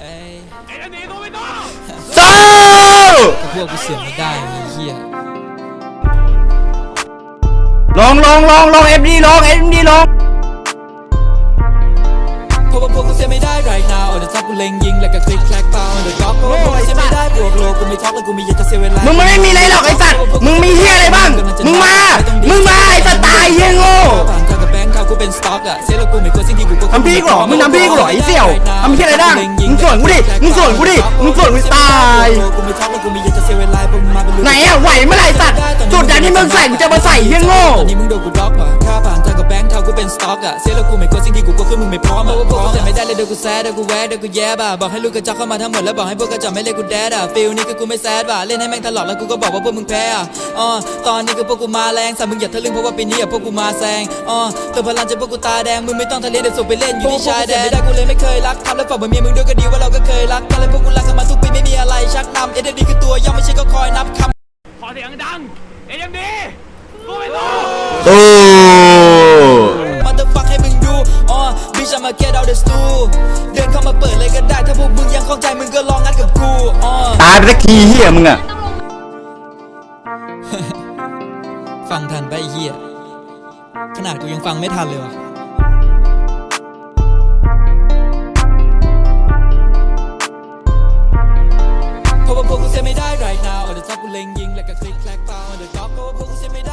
เอ้ยไอ้อันนี้ตัวไม่ต้องโตพวกกูเสียไม่ได้ไอ้เหี้ยลองลองลองลองเอ็มดีลองเอ็มดีลองเพราะว่าพวกกูเสียไม่ได้ right now เดี๋ยวท็อปกูเล็งยิงแล้วก็คลิกแคลกเปล่าเดี๋ยวก๊อปเพราะว่าพวกกูเสียไม่ได้บวกโลกูไม่ท็อกแล้วกูไม่อยากจะเสียเวลามึมึงมันไม่มีอะไรหรอกไอ้สัตว์มึงมีเฮียอะไรบ้างมึงมามึงมาไอ้สัตว์ตายเฮียโง่ผ่านทางกับแบงค์เขากูเป็นสต็อกอะเสียแล้วกูไม่กลัวสิ่งที่กูก็ทำพี่กูเหรอมึงทำพี่กูเหรอไอ้เสี่ยวทำเหี้ยอะไรได้มึ งสวนกูดิ มึงสวนกูดิ มึงสวนกูตายกูไม่ท็อกแล้วกูไม่อยากจะเสียเวลาพวกมึงมาเป็นลูกไหนอะไหวเมื่อไหร่สัตว์จุดอย่างที่มึงใส่มึงจะมาใส่เฮียโง่ตอนนี้มึงโดนกูด็อกว่ะค่าผ่านทางกับแบง คือมึงไม่พร้อมอะพวกกูเสียไม่ได้เลยเดี๋ยวกูแซดเดี๋ยวกูแวะเดี๋ยวกูแย่บ่ะบอกให้ลูกกระจอกเข้ามาทั้งหมดแล้วบอกให้พวกกระจอกไม่เล่นกูแดดอะฟิลนี่คือกูไม่แซดว่ะเล่นให้แม่งตลอดแล้วกูก็บอกว่าพวกมึงแพ้อะอ๋อตอนนี้คือพวกกูมาแรงสัตว์มึงอย่าทะลึ่งเพราะว่าปีนี้อะพวกกูมาแซงอ๋อเติมพลังจนพวกกูตาแดงมึงไม่ต้องทะเลเดี๋ยวส่งไปเล่นอยู่ที่ชายแดนไม่ได้กูเลยไม่เคยรักทำแล้วฝากบ่เมียมึงด้วยก็ดีว่าเราก็เคยรักกันเลยพวกกูรักกันมาทุกปีไม่มีอะไรชักนำเอ็ดดีคือตัวย่อมไม่ใช่ก็คอยนับคำขอเสียงดังไอ้ยังดีตัวไม่ต้ get out the stool เดินเข้ามาเปิดเลยก็ได้ ถ้าพวกมึงยังเข้าใจมึงก็ลองงัดกับกูตายไปสักทีเฮียมึงอะฟังทันไปเฮียขนาดกูยังฟังไม่ทันเลยวะเพราะว่าพวกกูเซไม่ได้ right now เดี๋ยวจักูเล็งยิงแล้วก็คลิกแคลกเปล่าเดี๋ยวจับเพราะว่าพวกกูเซไม่ได้